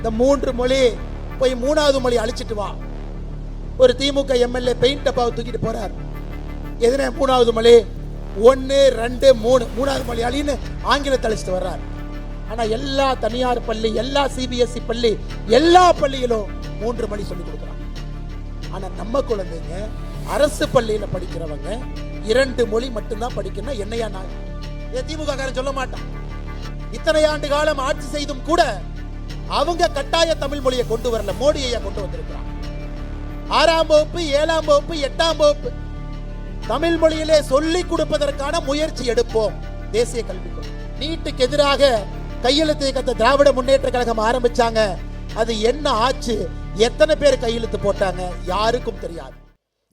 இந்த மூன்று மொழி போய் மூணாவது மொழி அழிச்சிட்டு வா. ஒரு திமுக எம்எல்ஏ பெயிண்ட் டப்பாவை தூக்கிட்டு போறார். எதுனா மூணாவது மொழி? ஒன்று ரெண்டு மூணு. மூணாவது மொழி அழின்னு ஆங்கிலத்தை அழிச்சிட்டு வர்றார். ஆனா எல்லா தனியார் பள்ளி எல்லா சிபிஎஸ்இ பள்ளி எல்லா பள்ளியிலும் மூன்று மணி சொல்லி கொடுக்குறாங்க. ஆனா நம்ம குழந்தைங்க அரசு பள்ளியில படிக்கிறவங்க இரண்டு மொழி மட்டும்தான் படிக்கணும் என்னையா நான் இதை திமுக காரன் சொல்ல மாட்டான். இத்தனை ஆண்டு காலம் ஆட்சி செய்தும் கூட அவங்க கட்டாய தமிழ் மொழியை கொண்டு வரல மோடி ஐயா கொண்டு வந்திருக்கிறான் ஆறாம் வகுப்பு ஏழாம் வகுப்பு எட்டாம் வகுப்பு. தமிழ் மொழியிலே சொல்லிக் கொடுப்பதற்கான முயற்சி எடுப்போம் தேசிய கல்வி நீட்டுக்கு எதிராக கையெழுத்து இயக்கத்தை திராவிட முன்னேற்ற கழகம் ஆரம்பிச்சாங்க. அது என்ன ஆச்சு? எத்தனை பேர் கையெழுத்து போட்டாங்க? யாருக்கும் தெரியாது.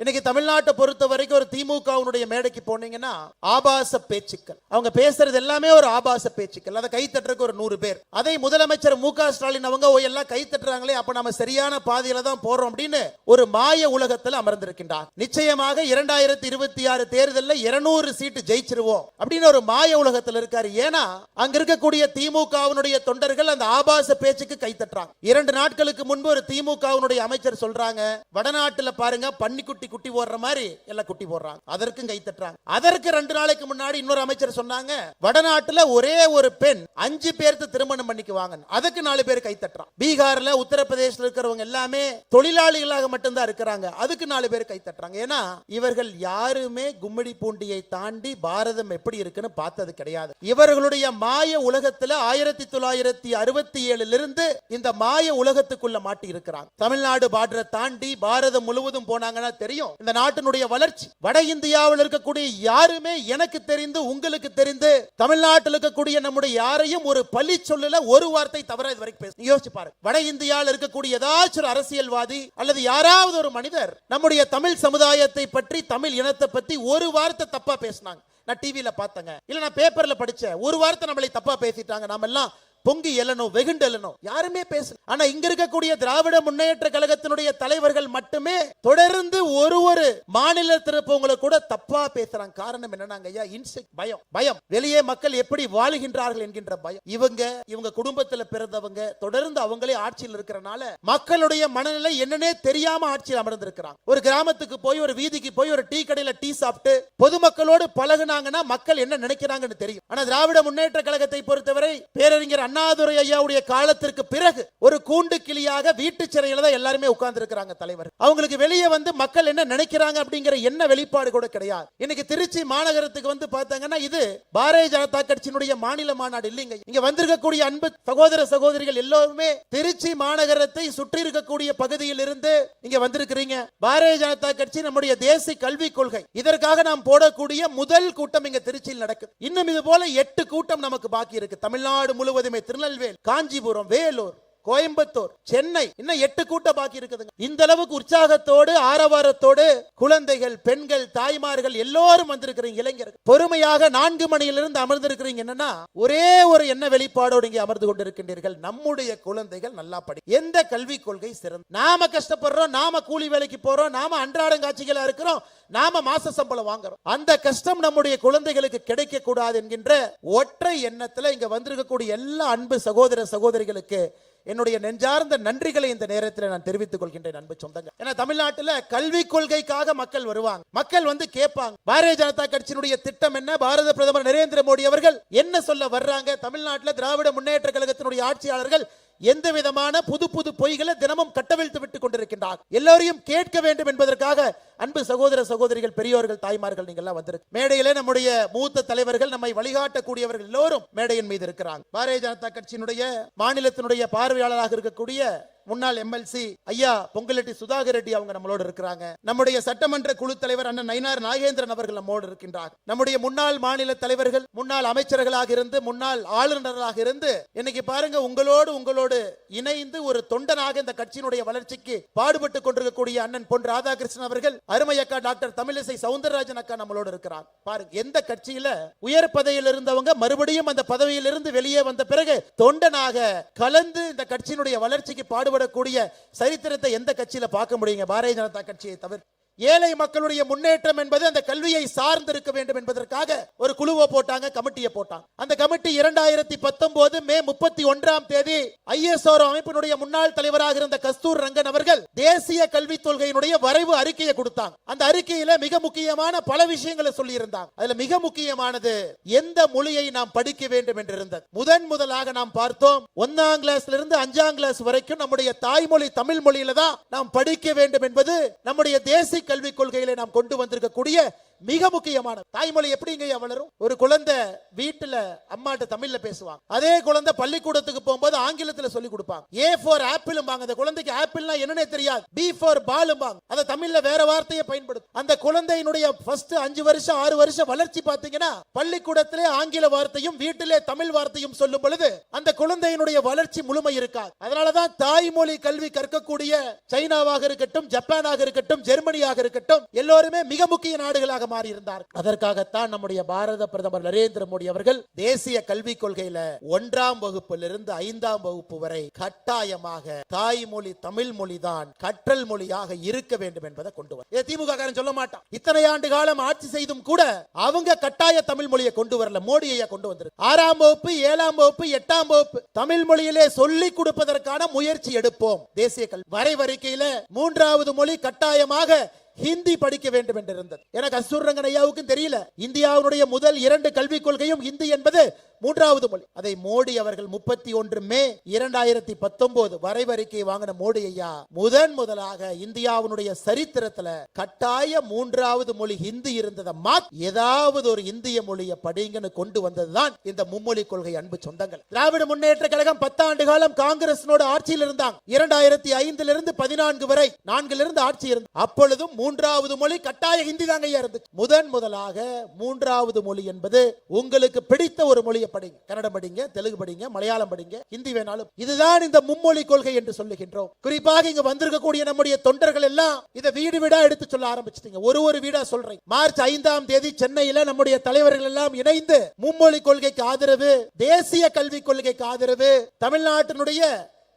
இன்னைக்கு தமிழ்நாட்டை பொறுத்த வரைக்கும் ஒரு திமுகவுடைய மேடைக்கு போனீங்கன்னா ஆபாச பேச்சுக்கள். அவங்க பேசுறது எல்லாமே ஒரு ஆபாச பேச்சுக்கள். அதை கைத்தட்டுறதுக்கு ஒரு நூறு பேர். அதை முதலமைச்சர் மு க ஸ்டாலின் அவங்க எல்லாம் கைத்தட்டுறாங்களே அப்ப நம்ம சரியான பாதையில தான் போறோம் அப்படின்னு ஒரு மாய உலகத்தில் அமர்ந்திருக்கின்றார். நிச்சயமாக இரண்டாயிரத்தி இருபத்தி ஆறு தேர்தலில் இருநூறு சீட்டு ஜெயிச்சிருவோம் அப்படின்னு ஒரு மாய உலகத்தில் இருக்காரு. ஏன்னா அங்க இருக்கக்கூடிய திமுகவினுடைய தொண்டர்கள் அந்த ஆபாச பேச்சுக்கு கைத்தட்டுறாங்க. இரண்டு நாட்களுக்கு முன்பு ஒரு திமுகவினுடைய அமைச்சர் சொல்றாங்க வடநாட்டுல பாருங்க பன்னிக்குட்டி குட்டி குட்டி போடுற மாதிரி எல்லாம் குட்டி போடுறாங்க. அதற்கும் கை தட்டுறாங்க. அதற்கு ரெண்டு நாளைக்கு முன்னாடி இன்னொரு அமைச்சர் சொன்னாங்க வடநாட்டுல ஒரே ஒரு பெண் அஞ்சு பேருக்கு திருமணம் பண்ணிக்குவாங்க அதுக்கு நாலு பேர் கை தட்டுறான். பீகார்ல உத்தரப்பிரதேசல இருக்கிறவங்க எல்லாமே தொழிலாளிகளாக மட்டும்தான் இருக்கிறாங்க. அதுக்கு நாலு பேர் கை தட்டுறாங்க. ஏன்னா இவர்கள் யாருமே கும்மிடி பூண்டியை தாண்டி பாரதம் எப்படி இருக்குன்னு பார்த்தது கிடையாது. இவர்களுடைய மாய உலகத்துல ஆயிரத்தி தொள்ளாயிரத்தி அறுபத்தி ஏழுல இருந்து இந்த மாய உலகத்துக்குள்ள மாட்டி இருக்கிறாங்க தமிழ்நாடு பார்டரை தாண்டி பாரதம் முழுவதும் போனாங்கன்னா தெரியும். இந்த நாட்டினுடைய வளர்ச்சி. வட இந்தியாவில் இருக்கக்கூடிய யாருமே எனக்கு தெரிந்து உங்களுக்கு தெரிந்து தமிழ்நாட்டில் இருக்கக்கூடிய நம்முடைய யாரையும் ஒரு பழி சொல்லல ஒரு வார்த்தை தவிர இது வரைக்கும் பேச யோசிச்சு பாருங்க வட இந்தியாவில் இருக்கக்கூடிய ஏதாச்சும் ஒரு அரசியல்வாதி அல்லது யாராவது ஒரு மனிதர் நம்முடைய தமிழ் சமுதாயத்தை பற்றி தமிழ் இனத்தை பத்தி ஒரு வார்த்தை தப்பா பேசினாங்க. நான் டிவியில பார்த்தேங்க. இல்ல நான் பேப்பர்ல படிச்சேன். ஒரு வார்த்தை நம்மளை தப்பா பேசிட்டாங்க. நாம எல்லாம் பொங்கி எழணும் வெகுண்டு எழணும் யாருமே பேசல. ஆனா இங்க இருக்கக்கூடிய திராவிட முன்னேற்ற கழகத்தினுடைய தலைவர்கள் மட்டுமே தொடர்ந்து ஒரு ஒரு மாநிலத்தில் இருப்பவங்களை கூட தப்பா பேசுறாங்க. காரணம் என்னன்னாங்க ஐயா? இன்செக்ட் பயம் பயம். வெளியே மக்கள் எப்படி வாழுகின்றார்கள் என்கின்ற பயம். இவங்க இவங்க குடும்பத்துல பிறந்தவங்க தொடர்ந்து அவங்களே ஆட்சியில் இருக்கிறனால மக்களுடைய மனநிலை என்னன்னே தெரியாம ஆட்சியில் அமர்ந்திருக்கிறாங்க. ஒரு கிராமத்துக்கு போய் ஒரு வீதிக்கு போய் ஒரு டீ கடையில டீ சாப்பிட்டு பொதுமக்களோடு பழகுனாங்கன்னா மக்கள் என்ன நினைக்கிறாங்கன்னு தெரியும். ஆனா திராவிட முன்னேற்ற கழகத்தை பொறுத்தவரை பேரறிஞர் அண்ணாதுரை ஐயாவுடைய காலத்திற்கு பிறகு ஒரு கூண்டு கிளியாக வீட்டு சிறையில தான் எல்லாருமே உட்கார்ந்து இருக்கிறாங்க தலைவர். அவங்களுக்கு வெளியே வந்து மக்கள் என்ன நினைக்கிறாங்க அப்படிங்கிற என்ன வெளிப்பாடு கூட கிடையாது. இன்னைக்கு திருச்சி மாநகரத்துக்கு வந்து பார்த்தாங்கன்னா இது பாரதிய ஜனதா கட்சியினுடைய மாநில மாநாடு இல்லைங்க. இங்க வந்திருக்கக்கூடிய அன்பு சகோதர சகோதரிகள் எல்லோருமே திருச்சி மாநகரத்தை சுற்றி இருக்கக்கூடிய பகுதியில் இருந்து இங்க வந்திருக்கிறீங்க. பாரதிய ஜனதா கட்சி நம்முடைய தேசிய கல்விக் கொள்கை. இதற்காக நாம் போடக்கூடிய முதல் கூட்டம் இங்க திருச்சியில் நடக்குது. இன்னும் இது போல எட்டு கூட்டம் நமக்கு பாக்கி இருக்கு. தமிழ்நாடு முழுவதும் திருநெல்வேலி காஞ்சிபுரம் வேலூர். கோயம்புத்தூர் சென்னை இன்னும் எட்டு கூட்டம் பாக்கி இருக்குதுங்க. இந்த அளவுக்கு உற்சாகத்தோடு ஆரவாரத்தோடு குழந்தைகள் பெண்கள் தாய்மார்கள் எல்லோரும் வந்திருக்கிறீங்க இளைஞர்கள். பொறுமையாக நான்கு மணியிலிருந்து அமர்ந்திருக்கிறீங்க என்னன்னா ஒரே ஒரு என்ன வெளிப்பாடோடு இங்கே அமர்ந்து கொண்டிருக்கின்றீர்கள். நம்முடைய குழந்தைகள் நல்லா படி எந்த கல்விக் கொள்கை சிறந்த நாம கஷ்டப்படுறோம் நாம கூலி வேலைக்கு போறோம் நாம அன்றாடம் காட்சிகளா இருக்கிறோம் நாம மாச சம்பளம் வாங்குறோம். அந்த கஷ்டம் நம்முடைய குழந்தைகளுக்கு கிடைக்க கூடாது என்கின்ற ஒற்றை எண்ணத்துல இங்க வந்திருக்கக்கூடிய எல்லா அன்பு சகோதர சகோதரிகளுக்கு என்னுடைய நெஞ்சார்ந்த நன்றிகளை இந்த நேரத்தில் நான் தெரிவித்துக் கொள்கின்றேன் அன்பு சொந்தங்க ஏன்னா தமிழ்நாட்டுல கல்வி கொள்கைக்காக மக்கள் வருவாங்க. மக்கள் வந்து கேட்பாங்க பாரதிய ஜனதா கட்சியினுடைய திட்டம் என்ன? பாரத பிரதமர் நரேந்திர மோடி அவர்கள் என்ன சொல்ல வர்றாங்க? தமிழ்நாட்டுல திராவிட முன்னேற்ற கழகத்தினுடைய ஆட்சியாளர்கள் எந்த விதமான புது புது பொய்களை தினமும் கட்டவிழ்த்து விட்டுக் கொண்டிருக்கின்றார். எல்லோரையும் கேட்க வேண்டும் என்பதற்காக அன்பு சகோதர சகோதரிகள் பெரியோர்கள் தாய்மார்கள் நீங்கள் எல்லாம் வந்திருக்கு. மேடையிலே நம்முடைய மூத்த தலைவர்கள் நம்மை வழிகாட்டக்கூடியவர்கள் எல்லோரும் மேடையின் மீது இருக்கிறாங்க. பாரதிய ஜனதா கட்சியினுடைய மாநிலத்தினுடைய பார்வையாளராக இருக்கக்கூடிய முன்னாள் எம்எல்சி ஐயா பொங்கலட்டி சுதாகர் ரெட்டி அவங்க நம்மளோட இருக்கிறாங்க. நம்முடைய சட்டமன்ற குழு தலைவர் அண்ணன் நயினார் நாகேந்திரன் அவர்கள் நம்மோடு இருக்கின்றார். நம்முடைய முன்னாள் மாநில தலைவர்கள் முன்னாள் அமைச்சர்களாக இருந்து முன்னாள் ஆளுநராக இருந்து இன்னைக்கு பாருங்க உங்களோடு உங்களோடு இணைந்து ஒரு தொண்டனாக இந்த கட்சியினுடைய வளர்ச்சிக்கு பாடுபட்டு கொண்டிருக்கக்கூடிய அண்ணன் பொன் ராதாகிருஷ்ணன் அவர்கள் அருமை அக்கா டாக்டர் தமிழிசை சவுந்தரராஜன் அக்கா நம்மளோடு இருக்கிறார். பாருங்க எந்த கட்சியில உயர் பதவியில் இருந்தவங்க மறுபடியும் அந்த பதவியிலிருந்து வெளியே வந்த பிறகு தொண்டனாக கலந்து இந்த கட்சியினுடைய வளர்ச்சிக்கு பாடுபடக்கூடிய சரித்திரத்தை எந்த கட்சியில் பார்க்க முடியுங்க? பாரதிய ஜனதா கட்சியை தவிர ஏழை மக்களுடைய முன்னேற்றம் என்பது அந்த கல்வியை சார்ந்திருக்க வேண்டும் என்பதற்காக ஒரு குழுவை போட்டாங்க கமிட்டியை போட்டாங்க. அந்த கமிட்டி இரண்டாயிரத்தி பத்தொன்பது மே முப்பத்தி ஒன்றாம் தேதி ஐஎஸ்ஆர் அமைப்பினுடைய முன்னாள் தலைவராக இருந்த கஸ்தூர் ரங்கன் அவர்கள் தேசிய கல்விக் கொள்கையினுடைய வரைவு அறிக்கையை கொடுத்தாங்க. அந்த அறிக்கையில மிக முக்கியமான பல விஷயங்களை சொல்லி இருந்தாங்க அதுல மிக முக்கியமானது எந்த மொழியை நாம் படிக்க வேண்டும் என்று இருந்தது முதன் முதலாக நாம் பார்த்தோம் ஒன்னாம் கிளாஸ்ல இருந்து அஞ்சாம் கிளாஸ் வரைக்கும் நம்முடைய தாய்மொழி தமிழ் மொழியில தான் நாம் படிக்க வேண்டும் என்பது நம்முடைய தேசிய கல்விக் கொள்கைகளை நாம் கொண்டு வந்திருக்கக்கூடிய மிக முக்கியமான தாய்மொழி எப்படிங்க வளரும்? ஒரு குழந்தை வீட்டுல அம்மாட்ட தமிழ்ல பேசுவாங்க. அதே குழந்தை பள்ளிக்கூடத்துக்கு போகும்போது ஆங்கிலத்துல சொல்லி கொடுப்பாங்க. ஏ ஃபார் ஆப்பிள் அந்த குழந்தைக்கு ஆப்பிள்னா என்னன்னே தெரியாது. பி ஃபார் பாலும்பாங்க. அதை தமிழ்ல வேற வார்த்தையை பயன்படுத்தும். அந்த குழந்தையினுடைய ஃபர்ஸ்ட் அஞ்சு வருஷம் ஆறு வருஷம் வளர்ச்சி பாத்தீங்கன்னா பள்ளிக்கூடத்திலே ஆங்கில வார்த்தையும் வீட்டிலே தமிழ் வார்த்தையும் சொல்லும் பொழுது அந்த குழந்தையினுடைய வளர்ச்சி முழுமை இருக்காது. அதனாலதான் தாய்மொழி கல்வி கற்கக்கூடிய சைனாவாக இருக்கட்டும் ஜப்பானாக இருக்கட்டும் ஜெர்மனியாக இருக்கட்டும் எல்லோருமே மிக முக்கிய நாடுகளாக மாறி இருந்தார். அதற்காகத்தான் நம்முடைய பாரத பிரதமர் நரேந்திர மோடி அவர்கள் தேசிய கல்விக் கொள்கையில ஒன்றாம் வகுப்பிலிருந்து ஐந்தாம் வகுப்பு வரை கட்டாயமாக தாய்மொழி தமிழ் மொழிதான் கற்றல் மொழியாக இருக்க வேண்டும் என்பதை கொண்டு வர திமுக காரன் சொல்ல மாட்டான். இத்தனை ஆண்டு காலம் ஆட்சி செய்தும் கூட அவங்க கட்டாய தமிழ் மொழியை கொண்டு வரல. மோடி ஐயா கொண்டு வந்திருக்கு ஆறாம் வகுப்பு ஏழாம் வகுப்பு எட்டாம் வகுப்பு தமிழ் மொழியிலே சொல்லிக் கொடுப்பதற்கான முயற்சி எடுப்போம். தேசிய கல்வி வரைவறிக்கையில மூன்றாவது மொழி கட்டாயமாக ஹிந்தி படிக்க வேண்டும் என்று இருந்தது எனக்கு கஸ்தூர் ஐயாவுக்கும் தெரியல. இந்தியாவுடைய முதல் இரண்டு கல்விக் கொள்கையும் ஹிந்தி என்பது மூன்றாவது மொழி. அதை மோடி அவர்கள் முப்பத்தி ஒன்று மே இரண்டாயிரத்தி பத்தொன்பது வரைவறிக்கை வாங்கின மோடி ஐயா. முதன் முதலாக இந்தியாவுடைய சரித்திரத்துல கட்டாய மூன்றாவது மொழி ஹிந்தி இருந்ததை மாத் ஏதாவது ஒரு இந்திய மொழியை படிங்கன்னு கொண்டு வந்ததுதான் இந்த மும்மொழி கொள்கை அன்பு சொந்தங்கள். திராவிட முன்னேற்ற கழகம் பத்தாண்டு காலம் காங்கிரசினோட ஆட்சியில் இருந்தாங்க. இரண்டாயிரத்தி ஐந்துல இருந்து பதினான்கு வரை நான்கிலிருந்து ஆட்சி இருந்த அப்பொழுதும் மூன்றாவது மொழி கட்டாய ஹிந்தி தாங்க ஐயா இருந்துச்சு. முதன் முதலாக மூன்றாவது மொழி என்பது உங்களுக்கு பிடித்த ஒரு மொழியை படிங்க? கன்னடம் படிங்க தெலுங்கு படிங்க மலையாளம் படிங்க ஹிந்தி வேணாலும். இதுதான் இந்த மும்மொழி கொள்கை என்று சொல்லுகின்றோம். குறிப்பாக இங்க வந்திருக்கக்கூடிய நம்முடைய தொண்டர்கள் எல்லாம் இதை வீடு வீடா எடுத்து சொல்ல ஆரம்பிச்சிட்டீங்க. ஒரு ஒரு வீடா சொல்றேன். மார்ச் ஐந்தாம் தேதி சென்னையில நம்முடைய தலைவர்கள் எல்லாம் இணைந்து மும்மொழி கொள்கைக்கு ஆதரவு தேசிய கல்விக் கொள்கைக்கு ஆதரவு தமிழ்நாட்டினுடைய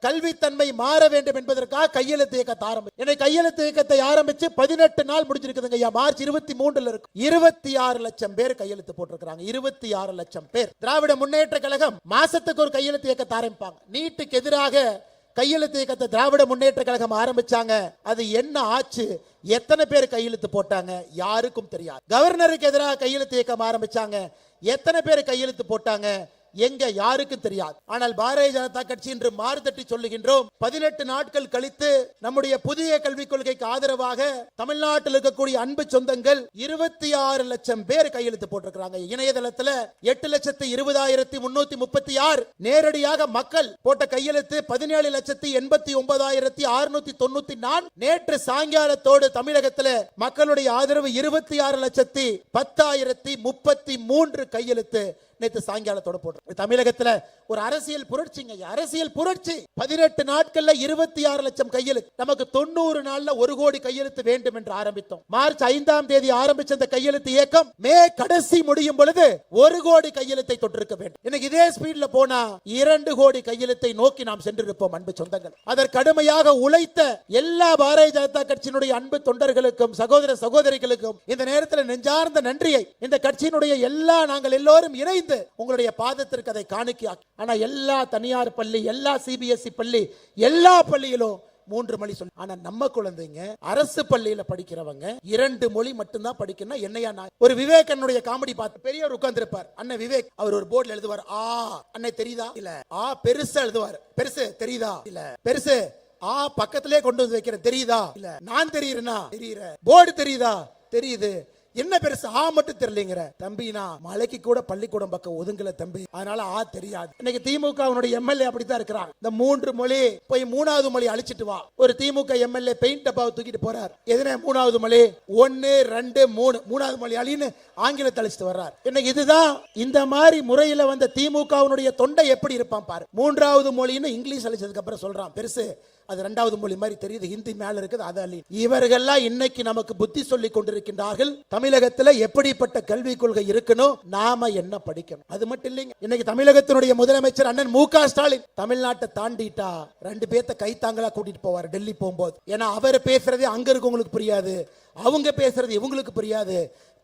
கல்வித்தன்மை மாற வேண்டும் என்பதற்காக கையெழுத்து இயக்கத்தை ஆரம்பிச்சு என்னை கையெழுத்து இயக்கத்தை ஆரம்பிச்சு பதினெட்டு நாள் முடிஞ்சிருக்குதுங்க ஐயா. மார்ச் இருபத்தி மூன்றுல இருக்கு. இருபத்தி ஆறு லட்சம் பேர் கையெழுத்து போட்டிருக்கிறாங்க. இருபத்தி ஆறு லட்சம் பேர். திராவிட முன்னேற்ற கழகம் மாசத்துக்கு ஒரு கையெழுத்து இயக்கத்தை ஆரம்பிப்பாங்க. நீட்டுக்கு எதிராக கையெழுத்து இயக்கத்தை திராவிட முன்னேற்ற கழகம் ஆரம்பிச்சாங்க. அது என்ன ஆச்சு? எத்தனை பேர் கையெழுத்து போட்டாங்க? யாருக்கும் தெரியாது. கவர்னருக்கு எதிராக கையெழுத்து இயக்கம் ஆரம்பிச்சாங்க. எத்தனை பேர் கையெழுத்து போட்டாங்க? எங்க யாருக்கு தெரியாது. ஆனால் பாரதிய ஜனதா கட்சி இன்று மாறுதட்டி சொல்லுகின்றோம் பதினெட்டு நாட்கள் கழித்து நம்முடைய புதிய கல்விக் கொள்கைக்கு ஆதரவாக தமிழ்நாட்டில் இருக்கக்கூடிய அன்பு சொந்தங்கள் இருபத்தி ஆறு லட்சம் பேர் கையெழுத்து போட்டிருக்கிறாங்க. இணையதளத்துல எட்டு லட்சத்தி இருபதாயிரத்தி முன்னூத்தி முப்பத்தி ஆறு நேரடியாக மக்கள் போட்ட கையெழுத்து பதினேழு லட்சத்தி எண்பத்தி ஒன்பதாயிரத்தி அறுநூத்தி தொண்ணூத்தி நான்கு. நேற்று சாயங்காலத்தோடு தமிழகத்துல மக்களுடைய ஆதரவு இருபத்தி ஆறு லட்சத்தி பத்தாயிரத்தி முப்பத்தி மூன்று கையெழுத்து நேற்று சாயங்காலத்தோட போட்டு தமிழகத்துல ஒரு அரசியல் புரட்சிங்க அரசியல் புரட்சி. பதினெட்டு நாட்கள்ல இருபத்தி ஆறு லட்சம் கையெழுத்து. நமக்கு தொண்ணூறு நாள்ல ஒரு கோடி கையெழுத்து வேண்டும் என்று ஆரம்பித்தோம். மார்ச் ஐந்தாம் தேதி ஆரம்பிச்ச அந்த கையெழுத்து இயக்கம் மே கடைசி முடியும் பொழுது ஒரு கோடி கையெழுத்தை தொட்டிருக்க வேண்டும். இன்னைக்கு இதே ஸ்பீட்ல போனா இரண்டு கோடி கையெழுத்தை நோக்கி நாம் சென்றிருப்போம் அன்பு சொந்தங்கள். அதற்கு கடுமையாக உழைத்த எல்லா பாரதிய ஜனதா கட்சியினுடைய அன்பு தொண்டர்களுக்கும் சகோதர சகோதரிகளுக்கும் இந்த நேரத்தில் நெஞ்சார்ந்த நன்றியை இந்த கட்சியினுடைய எல்லா நாங்கள் எல்லோரும் இணைந்து உங்களுடைய பாதத்திற்கு அதை காணிக்கையாக்கி. ஆனா எல்லா தனியார் பள்ளி எல்லா சிபிஎஸ்இ பள்ளி எல்லா பள்ளியிலும் மூன்று மொழி சொல்லி ஆனா நம்ம குழந்தைங்க அரசு பள்ளியில படிக்கிறவங்க இரண்டு மொழி மட்டும்தான் படிக்கணும் என்னையா நான்? ஒரு விவேகனுடைய காமெடி பார்த்து பெரியவர் உட்கார்ந்து இருப்பார் அண்ணன் விவேக். அவர் ஒரு போர்டுல எழுதுவார் ஆ. அண்ணன் தெரியுதா? இல்ல. ஆ பெருசா எழுதுவார். பெருசு தெரியுதா? இல்ல. பெருசு ஆ பக்கத்திலே கொண்டு வந்து வைக்கிறேன் தெரியுதா? இல்ல. நான் தெரியுறேனா? தெரியுற. போர்டு தெரியுதா? தெரியுது. என்ன பெருசு? ஆ மட்டும் தெரியலங்கிற. தம்பினா மலைக்கு கூட பள்ளிக்கூடம் பக்கம் ஒதுங்கல தம்பி. அதனால ஆ தெரியாது. இன்னைக்கு திமுக அவனுடைய எம்எல்ஏ அப்படித்தான் இருக்கிறான் இந்த மூன்று மொழி போய் மூணாவது மொழி அழிச்சிட்டு வா. ஒரு திமுக எம்எல்ஏ பெயிண்ட் டப்பாவை தூக்கிட்டு போறார். எதுனா மூணாவது மொழி? ஒன்னு ரெண்டு மூணு. மூணாவது மொழி அழின்னு ஆங்கிலத்தை அழிச்சிட்டு வர்றார். இன்னைக்கு இதுதான் இந்த மாதிரி முறையில வந்த திமுகவினுடைய தொண்டை எப்படி இருப்பான் பாரு. மூன்றாவது மொழின்னு இங்கிலீஷ் அழிச்சதுக்கு அப்புறம் சொல்றான். பெருசு அது ரெண்டாவது மொழி மாதிரி தெரியுது ஹிந்தி மேல இருக்குது அது அலி. இவர்கள்லாம் இன்னைக்கு நமக்கு புத்தி சொல்லி கொண்டிருக்கின்றார்கள். தமிழகத்துல எப்படிப்பட்ட கல்விக் கொள்கை இருக்கணும் நாம என்ன படிக்கணும்? அது மட்டும் இல்லைங்க. இன்னைக்கு தமிழகத்தினுடைய முதலமைச்சர் அண்ணன் மு க ஸ்டாலின் தமிழ்நாட்டை தாண்டிட்டா ரெண்டு பேர்த்த கைத்தாங்களா கூட்டிட்டு போவார் டெல்லி போகும்போது. ஏன்னா அவர் பேசுறதே அங்க இருக்கவங்களுக்கு புரியாது அவங்க பேசுறது இவங்களுக்கு புரியாது.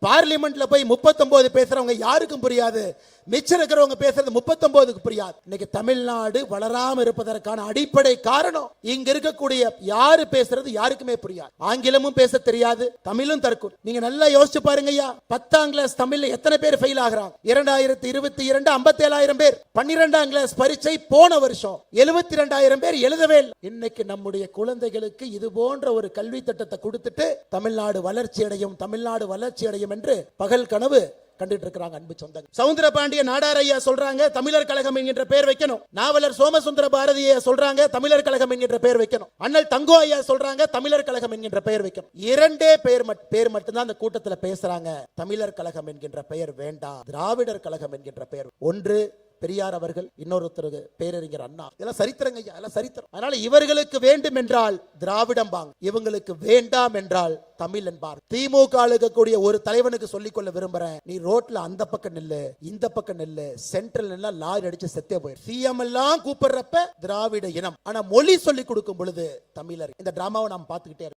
பார்லிமெண்ட்ல போய் முப்பத்தொன்பது பேசுறவங்க யாருக்கும் புரியாது. மிச்சம் இருக்கிறவங்க பேசுறது முப்பத்தொன்பதுக்கு புரியாது. இன்னைக்கு தமிழ்நாடு வளராம இருப்பதற்கான அடிப்படை காரணம் இங்க இருக்கக்கூடிய யாரு பேசுறது யாருக்குமே புரியாது. ஆங்கிலமும் பேச தெரியாது தமிழும் தற்கும். நீங்க நல்லா யோசிச்சு பாருங்க ஐயா. பத்தாம் கிளாஸ் தமிழ்ல எத்தனை பேர் ஃபெயில் ஆகிறாங்க? இரண்டாயிரத்தி இருபத்தி இரண்டு ஐம்பத்தி ஏழாயிரம் பேர். பன்னிரெண்டாம் கிளாஸ் பரீட்சை போன வருஷம் எழுபத்தி ரெண்டாயிரம் பேர் எழுதவே இல்லை. இன்னைக்கு நம்முடைய குழந்தைகளுக்கு இது போன்ற ஒரு கல்வி திட்டத்தை கொடுத்துட்டு தமிழ்நாடு வளர்ச்சி அடையும் தமிழ்நாடு வளர்ச்சி அடையும் என்று பகல் கனவு கண்டுட்டு இருக்கிறாங்க அன்பு சொந்தங்கள். சவுந்தர பாண்டிய நாடார் ஐயா சொல்றாங்க தமிழர் கழகம் என்கின்ற பேர் வைக்கணும். நாவலர் சோமசுந்தர பாரதிய சொல்றாங்க தமிழர் கழகம் என்கின்ற பேர் வைக்கணும். அண்ணல் தங்கோ ஐயா சொல்றாங்க தமிழர் கழகம் என்கின்ற பெயர் வைக்கணும். இரண்டே பேர் மட்- பேர் மட்டும்தான் அந்த கூட்டத்தில் பேசுறாங்க தமிழர் கழகம் என்கின்ற பெயர் வேண்டாம் திராவிடர் கழகம் என்கின்ற பெயர். ஒன்று பெரியார் அவர்கள் இன்னொருத்தருக்கு பேரறிஞர் அண்ணா. இதெல்லாம் சரித்திரங்க ஐயா இதெல்லாம் சரித்திரம். அதனால இவர்களுக்கு வேண்டும் என்றால் திராவிடம் வாங்க. இவங்களுக்கு வேண்டாம் என்றால் தமிழ் என்பார். திமுக இருக்கக்கூடிய ஒரு தலைவனுக்கு சொல்லிக்கொள்ள விரும்புறேன். நீ ரோட்ல அந்த பக்கம் நில்லு இந்த பக்கம் நில்லு சென்ட்ரல் எல்லாம் லாரி அடிச்சு செத்தே போயிரு. சிஎம் எல்லாம் கூப்பிடுறப்ப திராவிட இனம். ஆனா மொழி சொல்லி கொடுக்கும் பொழுது தமிழர். இந்த டிராமாவை நாம் பார்த்துக்கிட்டே